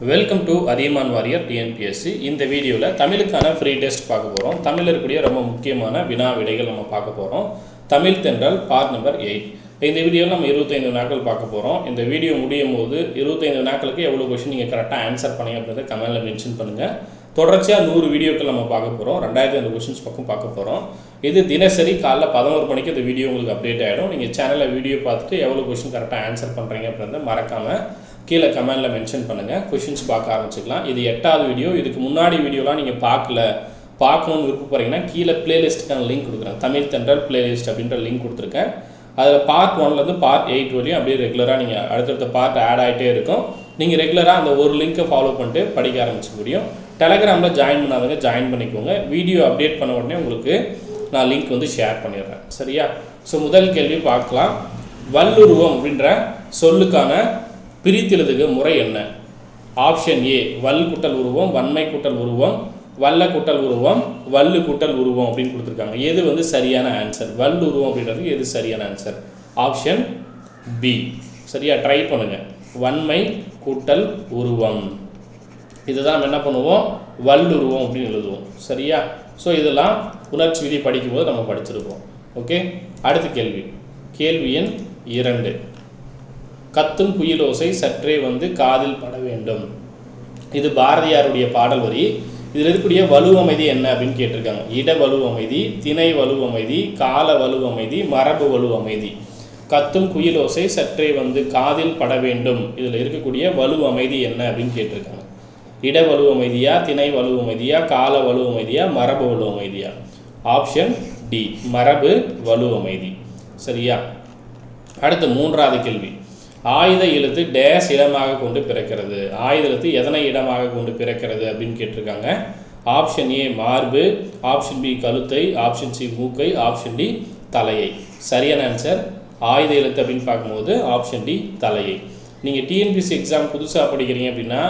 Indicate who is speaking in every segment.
Speaker 1: Welcome to Athiyaman warrior TNPSC இந்த வீடியோவில் தமிழுக்கான free test பார்க்க போகிறோம் தமிழில் இருக்கக்கூடிய ரொம்ப முக்கியமான வினா விடைகள் நம்ம பார்க்க போகிறோம் தமிழ் தென்றல் பார்ட் நம்பர் எயிட். இந்த வீடியோவில் நம்ம இருபத்தைந்து நாட்கள் பார்க்க போகிறோம் இந்த வீடியோ முடியும் போது இருபத்தைந்து நாட்களுக்கு எவ்வளோ கொஷின் நீங்கள் கரெக்டாக ஆன்சர் பண்ணீங்க அப்படின்றத கமெண்ட்டில் மென்ஷன் பண்ணுங்கள் தொடர்ச்சியாக நூறு வீடியோக்கள் நம்ம பார்க்க போகிறோம் ரெண்டாயிரத்தி ஐந்து கொஷின்ஸ் பக்கம் பார்க்க போகிறோம் இது தினசரி காலைல பதினோரு மணிக்கு இந்த வீடியோ உங்களுக்கு அப்டேட் ஆகிடும் நீங்கள் சேனலில் வீடியோ பார்த்துட்டு எவ்வளோ கொஷின் கரெக்டாக ஆன்சர் பண்ணுறீங்க அப்படின்றத மறக்காமல் கீழே கமெண்டில் மென்ஷன் பண்ணுங்கள் கொஷின்ஸ் பார்க்க ஆரம்பிச்சுக்கலாம். இது எட்டாவது வீடியோ இதுக்கு முன்னாடி வீடியோலாம் நீங்கள் பார்க்கல. பார்க்கணும்னு விருப்பப்படுறீங்கன்னா கீழே பிளேலிஸ்ட்டுக்கான லிங்க் கொடுக்குறேன். தமிழ் தென்றல் பிளேலிஸ்ட் அப்படின்ற லிங்க் கொடுத்துருக்கேன். அதில் பார்ட் ஒன்லேருந்து பார்ட் எயிட் வரையும் அப்படியே ரெகுலராக நீங்கள் அடுத்தடுத்த பார்ட் ஆட் ஆகிட்டே இருக்கும். நீங்கள் ரெகுலராக அந்த ஒரு லிங்க்கை ஃபாலோ பண்ணிட்டு படிக்க ஆரம்பிச்சு முடியும். டெலகிராமில் ஜாயின் பண்ணாதவங்க ஜாயின் பண்ணிக்கோங்க. வீடியோ அப்டேட் பண்ண உடனே உங்களுக்கு நான் லிங்க் வந்து ஷேர் பண்ணிடுறேன். சரியா? ஸோ முதல் கேள்வி பார்க்கலாம். வல்லுருவம் அப்படின்ற சொல்லுக்கான பிரித்தெழுதுக முறை என்ன? ஆப்ஷன் ஏ வல் குட்டல் உருவம் வன்மை குட்டல் உருவம் வல்ல குட்டல் உருவம் வல்லு குட்டல் உருவம் அப்படின்னு கொடுத்துருக்காங்க. எது வந்து சரியான ஆன்சர் வல் உருவம் அப்படின்றது எது சரியான ஆன்சர் ஆப்ஷன் பி சரியா ட்ரை பண்ணுங்க. வன்மை கூட்டல் உருவம். இதுதான் நம்ம என்ன பண்ணுவோம்? வல்லுருவம் அப்படின்னு எழுதுவோம். சரியா? ஸோ இதெல்லாம் உணர்ச்சி விதி படிக்கும்போது நம்ம படிச்சிருப்போம். ஓகே அடுத்த கேள்வி. கேள்வி எண் இரண்டு. கத்தும் குயிலோசை சற்றே வந்து காதில் பட வேண்டும். இது பாரதியாருடைய பாடல் வரி. இதில் இருக்கக்கூடிய வலு அமைதி என்ன அப்படின்னு கேட்டிருக்காங்க. இட வலுவமைதி திணை வலுவமைதி கால வலுவமைதி மரபு வலுவமைதி கத்தும் குயிலோசை சற்றே வந்து காதில் பட வேண்டும். இதில் இருக்கக்கூடிய வலு அமைதி என்ன அப்படின்னு கேட்டிருக்காங்க. இட வலுவமைதியா திணை வலுவமைதியா கால வலுவமைதியா மரபு வலுவமைதியா ஆப்ஷன் டி மரபு வலு அமைதி. சரியா? அடுத்து மூன்றாவது கேள்வி. ஆயுத எழுத்து டேஸ் இடமாக கொண்டு பிறக்கிறது. ஆயுத எழுத்து எதனை இடமாக கொண்டு பிறக்கிறது அப்படின்னு கேட்டிருக்காங்க. ஆப்ஷன் ஏ மார்பு ஆப்ஷன் பி கழுத்தை ஆப்ஷன் சி மூக்கை ஆப்ஷன் டி தலையை. சரியான ஆன்சர் ஆயுத எழுத்து அப்படின்னு பார்க்கும்போது ஆப்ஷன் டி தலையை. நீங்கள் டிஎன்பிசி எக்ஸாம் புதுசாக படிக்கிறீங்க அப்படின்னா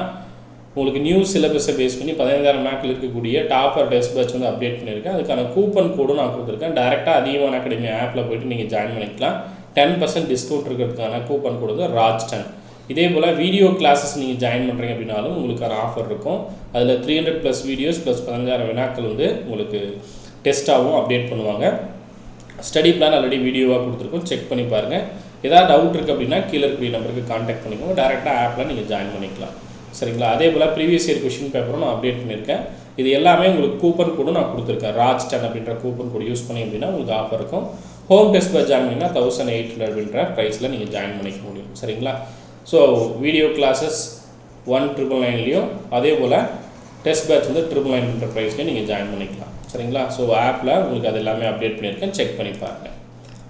Speaker 1: உங்களுக்கு நியூ சிலபஸை பேஸ் பண்ணி பதினைந்தாயிரம் மார்க்கில் இருக்கக்கூடிய டாப்பர் டெஸ்ட் பேட்ச் வந்து அப்டேட் பண்ணியிருக்கேன். அதுக்கான கூப்பன் கோடும் நான் கொடுத்துருக்கேன். டேரெக்டாக அதிகமான அகாடமி ஆப்பில் போயிட்டு நீங்கள் ஜாயின் பண்ணிக்கலாம். டென் பர்சன்ட் டிஸ்கவுண்ட் இருக்கிறதுக்கான கூப்பன் கொடுத்து ராஜ் டென் இதே போல் வீடியோ கிளாஸஸ் நீங்கள் ஜாயின் பண்ணுறீங்க அப்படின்னாலும் உங்களுக்கு ஆஃபர் இருக்கும். அதில் three hundred plus videos plus பதினஞ்சாயிரம் வினாக்கள் வந்து உங்களுக்கு டெஸ்ட்டாகவும் அப்டேட் பண்ணுவாங்க. ஸ்டடி பிளான் ஆல்ரெடி வீடியோவாக கொடுத்துருக்கோம். செக் பண்ணி பாருங்கள் ஏதாவது டவுட் இருக்குது அப்படின்னா கீழே இருக்கிற நம்பருக்கு காண்டாக்ட் பண்ணிக்கோங்க. டேரெக்டாக ஆப்பில் நீங்கள் ஜாயின் பண்ணிக்கலாம். சரிங்களா? அதே போல் ப்ரீவியஸ் இயர் கொஷின் பேப்பரும் நான் அப்டேட் பண்ணியிருக்கேன். இது எல்லாமே உங்களுக்கு கூப்பன் கோடும் நான் கொடுத்துருக்கேன். ராஜ் டென் அப்படின்ற கூப்பன் கோடு யூஸ் பண்ணி அப்படின்னா உங்களுக்கு ஆஃபர் இருக்கும். ஹோம் டெஸ்ட் ஜாயின் பண்ணிங்கன்னா தௌசண்ட் எயிட் ஹண்ட்ரட் அப்படின்ற ப்ரைஸில் நீங்கள் ஜாயின் பண்ணிக்க முடியும். சரிங்களா? So video classes one triple நைன்லேயும் அதே போல் டெஸ்ட் பேட்ச் வந்து ட்ரிபிள் நைன்ன்ற ப்ரைஸ்லேயும் நீங்கள் ஜாயின் பண்ணிக்கலாம். சரிங்களா? ஸோ ஆப்பில் உங்களுக்கு அது எல்லாமே அப்டேட் பண்ணியிருக்கேன். செக் பண்ணி பாருங்கள்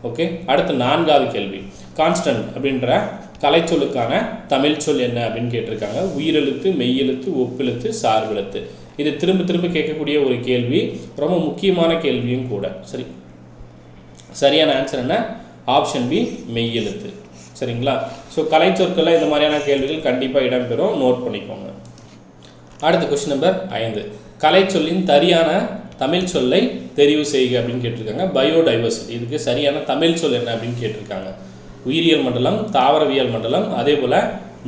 Speaker 1: ஓகே அடுத்து நான்காவது கேள்வி. கான்ஸ்டன்ட் அப்படின்ற கலைச்சொல்லுக்கான தமிழ் சொல் என்ன அப்படின்னு கேட்டிருக்காங்க. உயிரெழுத்து மெய்யெழுத்து ஒப்பெழுத்து சார்பெழுத்து. இது திரும்ப திரும்ப கேட்கக்கூடிய ஒரு கேள்வி ரொம்ப முக்கியமான கேள்வியும் கூட. சரி சரியான ஆன்சர் என்ன? ஆப்ஷன் பி மெய்யெழுத்து சரிங்களா? ஸோ கலைச்சொற்களில் இந்த மாதிரியான கேள்விகள் கண்டிப்பாக இடம்பெறும். நோட் பண்ணிக்கோங்க. அடுத்த கொஸ்டின் நம்பர் ஐந்து. கலைச்சொல்லின் சரியான தமிழ் சொல்லை தெரிவு செய்க அப்படின்னு கேட்டிருக்காங்க. பயோடைவர்சிட்டி இதுக்கு சரியான தமிழ் சொல் என்ன அப்படின்னு கேட்டிருக்காங்க. உயிரியல் மண்டலம் தாவரவியல் மண்டலம் அதே போல்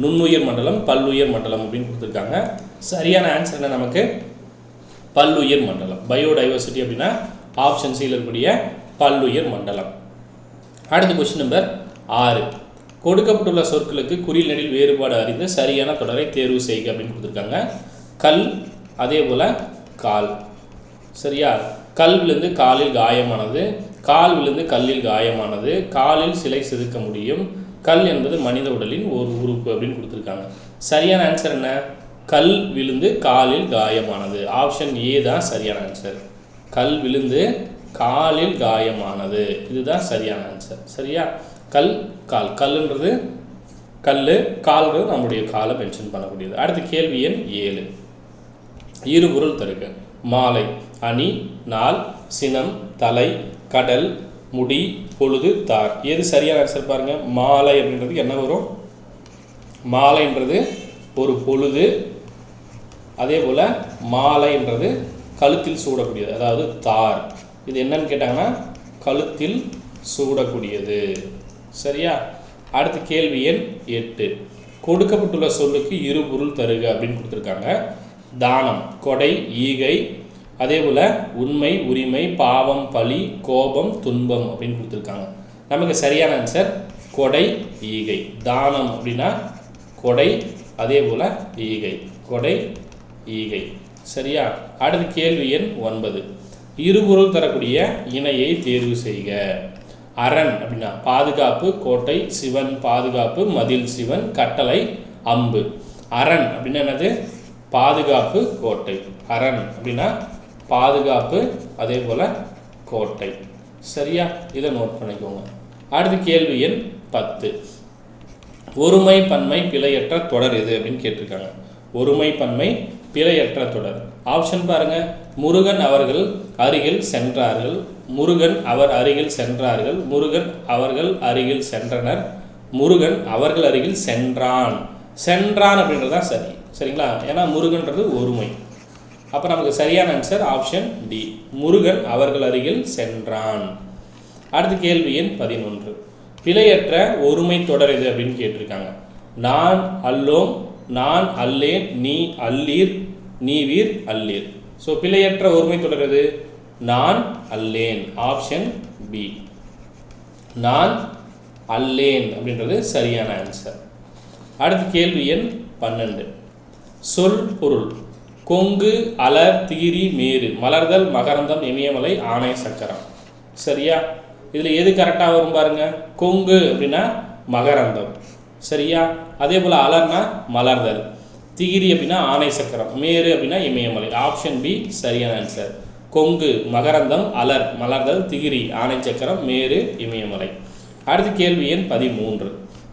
Speaker 1: நுண்ணுயிர் மண்டலம் பல்லுயிர் மண்டலம் அப்படின்னு கொடுத்துருக்காங்க. சரியான ஆன்சர் என்ன நமக்கு? பல்லுயிர் மண்டலம். பயோடைவர்சிட்டி அப்படின்னா ஆப்ஷன் சியில் இருக்கக்கூடிய பல்லுயிர் மண்டலம். அடுத்த கொஸ்டின் நம்பர் ஆறு. கொடுக்கப்பட்டுள்ள சொற்களுக்கு குறில் வேறுபாடு அறிந்து சரியான தொடரை தேர்வு செய்க அப்படின்னு கொடுத்துருக்காங்க. கல் அதே போல் கால். சரியா? கல் விழுந்து காலில் காயமானது கால் விழுந்து கல்லில் காயமானது காலில் சிலை செதுக்க முடியும். கல் என்பது மனித உடலின் ஒரு உறுப்பு அப்படின்னு கொடுத்துருக்காங்க. சரியான ஆன்சர் என்ன? கல் விழுந்து காலில் காயமானது. ஆப்ஷன் ஏ தான் சரியான ஆன்சர் கல் விழுந்து காலில் காயமானது. இதுதான் சரியான ஆன்சர் சரியா? கல் கால். கல்லுன்றது கல் கால்ன்றது நம்முடைய காலை மென்ஷன் பண்ணக்கூடியது. அடுத்த கேள்வி எண் ஏழு. இருபொருள் தருக. மாலை அணி நாள் சினம் தலை கடல் முடி பொழுது தார். எது சரியான ஆன்சர் பாருங்க? மாலை அப்படின்றதுக்கு என்ன வரும்? மாலைன்றது ஒரு பொழுது. அதே போல் மாலைன்றது கழுத்தில் சூடக்கூடியது. அதாவது தார். இது என்னன்னு கேட்டாங்கன்னா கழுத்தில் சூடக்கூடியது. சரியா? அடுத்த கேள்வி எண் எட்டு. கொடுக்கப்பட்டுள்ள சொல்லுக்கு இரு பொருள் தருக அப்படின்னு கொடுத்துருக்காங்க. தானம் கொடை ஈகை அதே போல் உண்மை உரிமை பாவம் பழி கோபம் துன்பம் அப்படின்னு கொடுத்துருக்காங்க. நமக்கு சரியான ஆன்சர் கொடை ஈகை. தானம் அப்படின்னா கொடை அதே போல் ஈகை. கொடை ஈகை. சரியா? அடுத்து கேள்வி எண் ஒன்பது. இருபொருள் தரக்கூடிய இணையை தேர்வு செய்க. அரண் அப்படின்னா பாதுகாப்பு கோட்டை சிவன் பாதுகாப்பு மதில் சிவன் கட்டளை அம்பு. அரண் அப்படின்னா என்னது? பாதுகாப்பு கோட்டை. அரண் அப்படின்னா பாதுகாப்பு அதே போல் கோட்டை. சரியா? இதை நோட் பண்ணிக்கோங்க. அடுத்து கேள்வி எண் பத்து. ஒருமை பன்மை பிழையற்ற தொடர் எது அப்படின்னு கேட்டிருக்காங்க. ஒருமை பன்மை பிழையற்ற தொடர். ஆப்ஷன் பாருங்க. முருகன் அவர்கள் அருகில் சென்றார்கள். முருகன் அவர் அருகில் சென்றார்கள். முருகன் அவர்கள் அருகில் சென்றனர். முருகன் அவர்கள் அருகில் சென்றான். சென்றான் அப்படின்றது தான் சரி. சரிங்களா? ஏன்னா முருகன்றது ஒருமை. அப்போ நமக்கு சரியான ஆன்சர் ஆப்ஷன் டி முருகன் அவர்கள் அருகில் சென்றான். அடுத்த கேள்வி எண் பதினொன்று. பிழையற்ற ஒருமை தொடர் இது அப்படின்னு கேட்டிருக்காங்க. நான் அல்லோம் நான் அல்லேன் நீ அல்லீர் நீ வீர் அல்லீர். ஸோ பிழையற்ற ஒருமை தொடர்கிறது நான் அல்லேன். ஆப்ஷன் பி நான் அல்லேன் அப்படின்றது சரியான ஆன்சர் அடுத்த கேள்வி எண் பன்னெண்டு. சொல் பொருள். கொங்கு அலர் தீரி மேரு. மலர்தல் மகரந்தம் இமயமலை ஆணை சக்கரம். சரியா? இதில் எது கரெக்டாக வரும் பாருங்க. கொங்கு அப்படின்னா மகரந்தம். சரியா? அதே போல் அலர்னா மலர்தல். திகிரி அப்படின்னா ஆணை சக்கரம் மேரு அப்படின்னா இமயமலை. ஆப்ஷன் பி சரியான ஆன்சர் கொங்கு மகரந்தம் அலர் மலர்தல் திகிரி ஆணை சக்கரம் மேரு இமயமலை. அடுத்த கேள்வி எண் பதிமூன்று.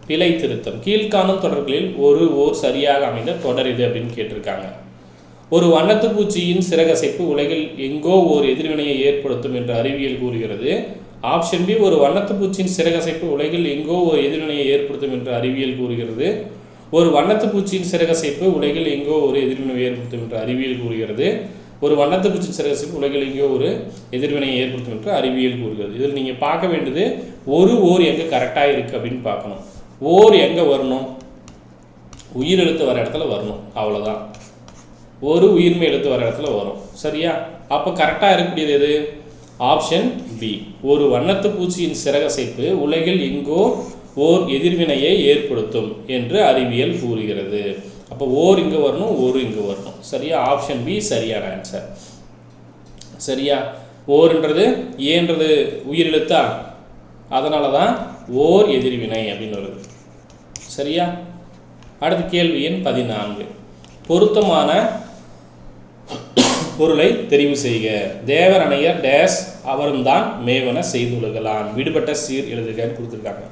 Speaker 1: பிழை திருத்தம். கீழ்காணும் தொடர்களில் ஒரு ஓர் சரியாக அமைந்த தொடர் இது அப்படின்னு கேட்டிருக்காங்க. ஒரு வண்ணத்து பூச்சியின் சிறகசைப்பு உலகில் எங்கோ ஓர் எதிர்வினையை ஏற்படுத்தும் என்று அறிவியல் கூறுகிறது. ஆப்ஷன் பி ஒரு வண்ணத்து பூச்சியின் சிறகசைப்பு உலகில் எங்கோ ஒரு எதிர்வினையை ஏற்படுத்தும் என்று அறிவியல் கூறுகிறது. ஒரு வண்ணத்து பூச்சியின் சிறகசைப்பு உலகில் எங்கோ ஒரு எதிர்வினையை ஏற்படுத்தும் என்று அறிவியல் கூறுகிறது. ஒரு வண்ணத்து பூச்சியின் சிறகசைப்பு உலகில் எங்கோ ஒரு எதிர்வினையை ஏற்படுத்தும் என்று அறிவியல் கூறுகிறது. இதில் நீங்கள் பார்க்க வேண்டியது ஒரு ஓர் எங்கே கரெக்டாக இருக்குது அப்படின்னு பார்க்கணும். ஓர் எங்கே வரணும்? உயிர் எழுத்து வர இடத்துல வரணும். அவ்வளோதான் ஒரு உயிர்மை எழுத்து வர இடத்துல வரும். சரியா? அப்போ கரெக்டாக இருக்கக்கூடியது எது? ஆப்ஷன் பி ஒரு வண்ணத்து பூச்சியின் சிறகசைப்பு உலகில் எங்கோ ஓர் எதிர்வினையை ஏற்படுத்தும் என்று அறிவியல் கூறுகிறது. அப்போ ஓர் இங்கே வரணும் ஒரு இங்கே வரணும். சரியா? ஆப்ஷன் பி சரியான ஆன்சர் சரியா? ஓர்ன்றது ஏன்றது உயிரெழுத்தா? அதனால தான் ஓர் எதிர்வினை அப்படின்னு வருது. சரியா? அடுத்த கேள்வி எண் பதினான்கு. பொருத்தமான பொருளை தெரிவு செய்க. தேவரணையர் டேஸ் அவரும் தான் மேவன செய்துலகலான் விடுபட்ட சீர் எழுதுகன்னு கொடுத்துருக்காங்க.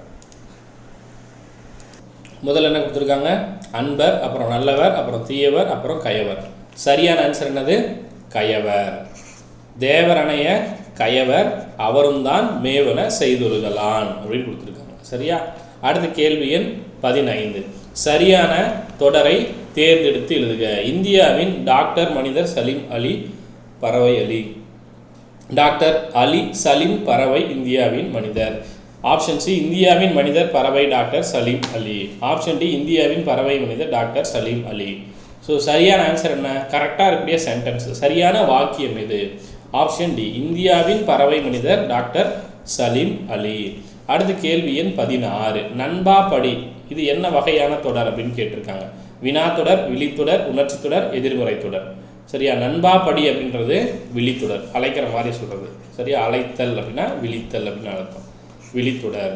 Speaker 1: முதல்ல என்ன கொடுத்துருக்காங்க? அன்பர் அப்புறம் நல்லவர் அப்புறம் தீயவர் அப்புறம் கயவர். சரியான ஆன்சர் என்னது? கயவர். தேவரணைய கயவர் அவரும் தான் மேவன செய்துலகலான் அப்படின்னு கொடுத்துருக்காங்க. சரியா? அடுத்த கேள்வி எண் பதினைந்து. சரியான தொடரை தேர்ந்தெடுத்து எழுதுக. இந்தியாவின் டாக்டர் மனிதர் சலீம் அலி பறவை அலி. டாக்டர் அலி சலீம் பறவை இந்தியாவின் மனிதர். ஆப்ஷன் சி இந்தியாவின் மனிதர் பறவை doctor Salim Ali. Option D இந்தியாவின் பறவை மனிதர் டாக்டர் சலீம் அலி. ஸோ சரியான ஆன்சர் என்ன? கரெக்டாக இருக்கக்கூடிய சென்டென்ஸ் சரியான வாக்கியம் இது ஆப்ஷன் டி இந்தியாவின் பறவை மனிதர் டாக்டர் சலீம் அலி. அடுத்த கேள்வி எண் பதினாறு. நண்பா படி இது என்ன வகையான தொடர் அப்படின்னு கேட்டிருக்காங்க. வினா தொடர் விழித்தொடர் உணர்ச்சி தொடர் எதிர்முறை தொடர். சரியா? நண்பா படி அப்படின்றது விழித்தொடர். அழைக்கிற மாதிரி சொல்கிறது சரியா? அழைத்தல் அப்படின்னா விழித்தல் அப்படின்னு அர்த்தம். விழித்துடர்.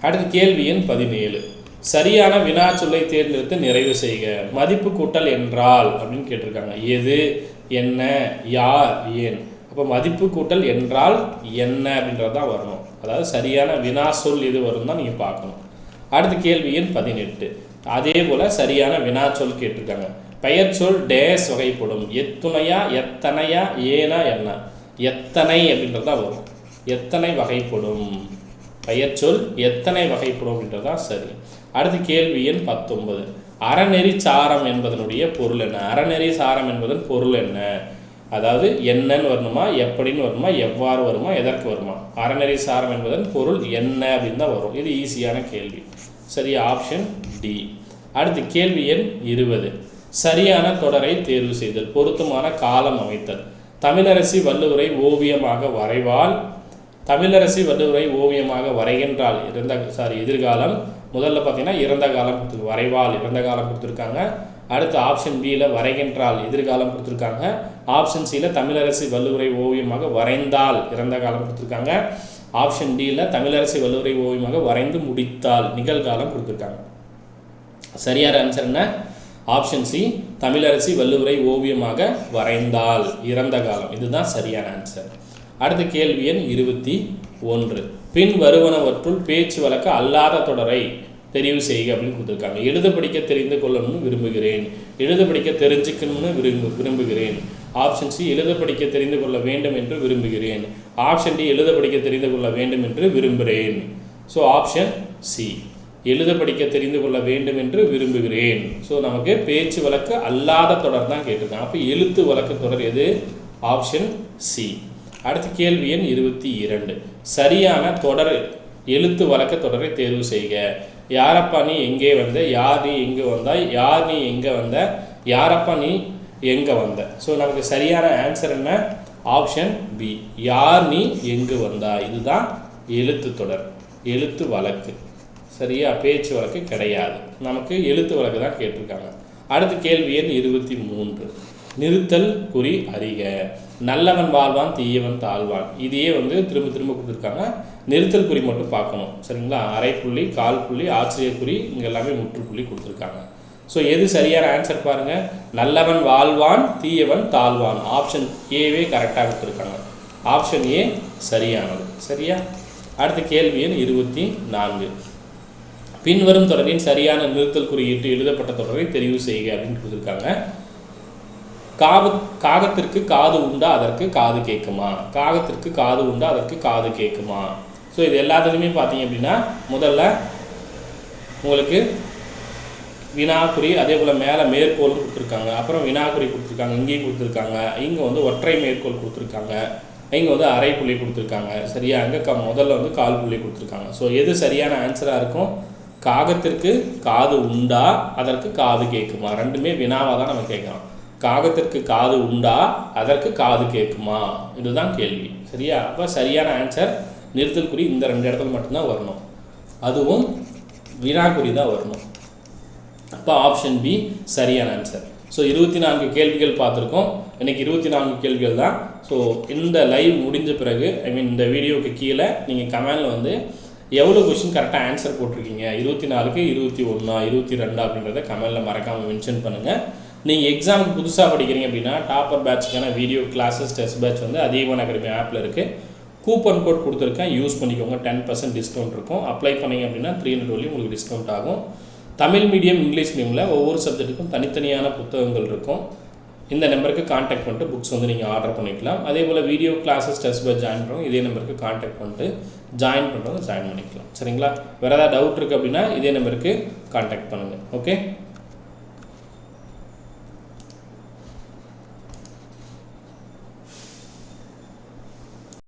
Speaker 1: அடுத்த கேள்வி எண் பதினேழு. சரியான வினா சொல்லை தேர்ந்தெடுத்து நிறைவு செய்க. மதிப்பு கூட்டல் என்றால் அப்படின்னு கேட்டிருக்காங்க. எது என்ன யார் ஏன்? அப்போ மதிப்பு கூட்டல் என்றால் என்ன அப்படின்றது தான் வரணும். அதாவது சரியான வினா சொல் எது வரும் தான் நீங்கள் பார்க்கணும். அடுத்த கேள்வி எண் பதினெட்டு. அதே போல் சரியான வினா சொல் கேட்டிருக்காங்க. பெயர் சொல் டேஸ் வகைப்படும். எத்துணையா எத்தனையா ஏனா என்ன? எத்தனை அப்படின்றது தான் வரும். எத்தனை வகைப்படும்? பெயர் சொல் எத்தனை வகைப்படும் அப்படின்றது தான் சரி. அடுத்த கேள்வி எண் பத்தொன்பது. அறநெறி சாரம் என்பதனுடைய பொருள் என்ன? அறநெறி சாரம் என்பதன் பொருள் என்ன? அதாவது என்னன்னு வரணுமா? எப்படின்னு வருமா? எவ்வாறு வருமா? எதற்கு வருமா? அறநெறி சாரம் என்பதன் பொருள் என்ன அப்படின்னு தான் வரும். இது ஈஸியான கேள்வி. சரி ஆப்ஷன் டி. அடுத்து கேள்வி எண் இருபது. சரியான தொடரை தேர்வு செய்தல் பொருத்தமான காலம் அமைத்தல். தமிழரசி வள்ளுவரை ஓவியமாக வரைவால் தமிழரசி வள்ளுவரை ஓவியமாக வரைகின்றால் இறந்த சாரி எதிர்காலம். முதல்ல பார்த்தீங்கன்னா இறந்த காலம் கொடுத்து வரைவால் இறந்த காலம் கொடுத்துருக்காங்க. அடுத்து ஆப்ஷன் பியில் வரைகின்றால் எதிர்காலம் கொடுத்துருக்காங்க. ஆப்ஷன் சியில் தமிழரசி வள்ளுவரை ஓவியமாக வரைந்தால் இறந்த காலம் கொடுத்துருக்காங்க. ஆப்ஷன் டியில் தமிழரசி வள்ளுவரை ஓவியமாக வரைந்து முடித்தால் நிகழ்காலம் கொடுத்துருக்காங்க. சரியான ஆன்சர் என்ன? ஆப்ஷன் சி தமிழரசி வள்ளுவரை ஓவியமாக வரைந்தால் இறந்த காலம். இதுதான் சரியான ஆன்சர் அடுத்த கேள்வி எண் இருபத்தி ஒன்று. பின் வருவனவற்றுள் பேச்சு வழக்கு அல்லாத தொடரை தெரிவு செய்க அப்படின்னு கொடுத்துருக்காங்க. எழுத படிக்க தெரிந்து கொள்ளணும்னு விரும்புகிறேன். எழுத படிக்க தெரிஞ்சுக்கணும்னு விரும்பு விரும்புகிறேன். ஆப்ஷன் சி எழுத படிக்க தெரிந்து கொள்ள வேண்டும் என்று விரும்புகிறேன். ஆப்ஷன் டி எழுத படிக்க தெரிந்து கொள்ள வேண்டும் என்று விரும்புகிறேன். ஸோ ஆப்ஷன் சி எழுத படிக்க தெரிந்து கொள்ள வேண்டும் என்று விரும்புகிறேன். ஸோ நமக்கு பேச்சு வழக்கு அல்லாத தொடர் தான் கேட்டிருக்காங்க. அப்போ எழுத்து வழக்கு தொடர் எது? ஆப்ஷன் சி அடுத்த கேள்வி எண் இருபத்தி இரண்டு. சரியான தொடர் எழுத்து வழக்க தொடரை தேர்வு செய்க. யாரப்பா நீ எங்கே வந்த? யார் நீ எங்கே வந்தாய்? யார் நீ எங்கே வந்த? யாரப்பா நீ எங்கே வந்த? ஸோ நமக்கு சரியான ஆன்சர் என்ன? ஆப்ஷன் பி யார் நீ எங்கு வந்தா இதுதான் எழுத்து தொடர் எழுத்து வழக்கு. சரியா? பேச்சு வழக்கு கிடையாது. நமக்கு எழுத்து வழக்கு தான் கேட்டிருக்காங்க. அடுத்த கேள்வி எண் இருபத்தி மூன்று. நிறுத்தல் குறி அறிக. நல்லவன் வாழ்வான் தீயவன் தாழ்வான். இதையே வந்து திரும்ப திரும்ப கொடுத்துருக்காங்க. நிறுத்தல் குறி மட்டும் பார்க்கணும். சரிங்களா? அரைப்புள்ளி கால் புள்ளி ஆச்சரிய குறி இங்கே எல்லாமே முற்றுப்புள்ளி கொடுத்துருக்காங்க. ஸோ எது சரியான ஆன்சர் பாருங்கள் நல்லவன் வாழ்வான் தீயவன் தாழ்வான். ஆப்ஷன் ஏவே கரெக்டாக கொடுத்துருக்காங்க. ஆப்ஷன் ஏ சரியானது. சரியா? அடுத்த கேள்வி எண் இருபத்தி நான்கு. பின்வரும் தொடரின் சரியான நிறுத்தல் குறியீட்டு எழுதப்பட்ட தொடரை தெரிவு செய்க அப்படின்னு கொடுத்துருக்காங்க. காவு காகத்திற்கு காது உண்டா அதற்கு காது கேட்குமா? காகத்திற்கு காது உண்டா அதற்கு காது கேட்குமா? ஸோ இது எல்லாத்துலேயுமே பார்த்தீங்க அப்படின்னா முதல்ல உங்களுக்கு வினாக்குறி அதே போல் மேலே மேற்கோளும் கொடுத்துருக்காங்க. அப்புறம் வினாக்குறி கொடுத்துருக்காங்க இங்கேயும் கொடுத்துருக்காங்க. இங்கே வந்து ஒற்றை மேற்கோள் கொடுத்துருக்காங்க. இங்கே வந்து அரை புள்ளி கொடுத்துருக்காங்க. சரியா? அங்கே க முதல்ல வந்து கால் புள்ளி கொடுத்துருக்காங்க. ஸோ எது சரியான ஆன்சராக இருக்கும்? காகத்திற்கு காது உண்டா அதற்கு காது கேட்குமா? ரெண்டுமே வினாவாக தான் நம்ம கேட்குறோம். காகத்திற்கு காது உண்டா? அதற்கு காது கேட்குமா? இதுதான் கேள்வி. சரியா? அப்போ சரியான ஆன்சர் நிறுத்தல் குறி இந்த ரெண்டு இடத்துல மட்டும்தான் வரணும். அதுவும் வினாக்குறி தான் வரணும். அப்போ ஆப்ஷன் பி சரியான ஆன்சர் ஸோ இருபத்தி நான்கு கேள்விகள் பார்த்துருக்கோம். இன்றைக்கி இருபத்தி நான்கு கேள்விகள் தான். ஸோ இந்த லைவ் முடிஞ்ச பிறகு ஐ மீன் இந்த வீடியோவுக்கு கீழே நீங்கள் கமெண்டில் வந்து எவ்வளோ கொஷின் கரெக்டாக ஆன்சர் போட்டிருக்கீங்க? இருபத்தி நாலுக்கு இருபத்தி ஒன்றா இருபத்தி ரெண்டா அப்படின்றத கமெண்டில் மறக்காமல் மென்ஷன் பண்ணுங்கள் நீங்கள் எக்ஸாமுக்கு புதுசாக படிக்கிறீங்க அப்படின்னா டாப்பர் பேட்ச்க்கான வீடியோ கிளாஸஸ் டெஸ்ட் பேட்ச் வந்து அதிகமான அகாடமி ஆப்பில் இருக்குது கூப்பன் கோட் கொடுத்துருக்கேன். யூஸ் பண்ணிக்கோங்க. டென் பர்சன்ட் டிஸ்கவுண்ட் இருக்கும். அப்ளை பண்ணீங்க அப்படின்னா த்ரீ ஹண்ட்ரட் வரையும் உங்களுக்கு டிஸ்கவுண்ட் ஆகும். தமிழ் மீடியம் இங்கிலீஷ் மீடியமில் ஒவ்வொரு சப்ஜெக்ட்டுக்கும் தனித்தனியான புத்தகங்கள் இருக்கும். இந்த நம்பருக்கு காண்டாக்ட் பண்ணிட்டு புக்ஸ் வந்து நீங்கள் ஆர்டர் பண்ணிக்கலாம். அதே போல் video classes test batch join பண்ணுறோம் இதே நம்பருக்கு காண்டாக்ட் பண்ணிட்டு ஜாயின் பண்ணுறவங்க ஜாயின் பண்ணிக்கலாம். சரிங்களா? வேறு ஏதாவது டவுட் இருக்குது அப்படின்னா இதே நம்பருக்கு காண்டாக்ட் பண்ணுங்கள் ஓகே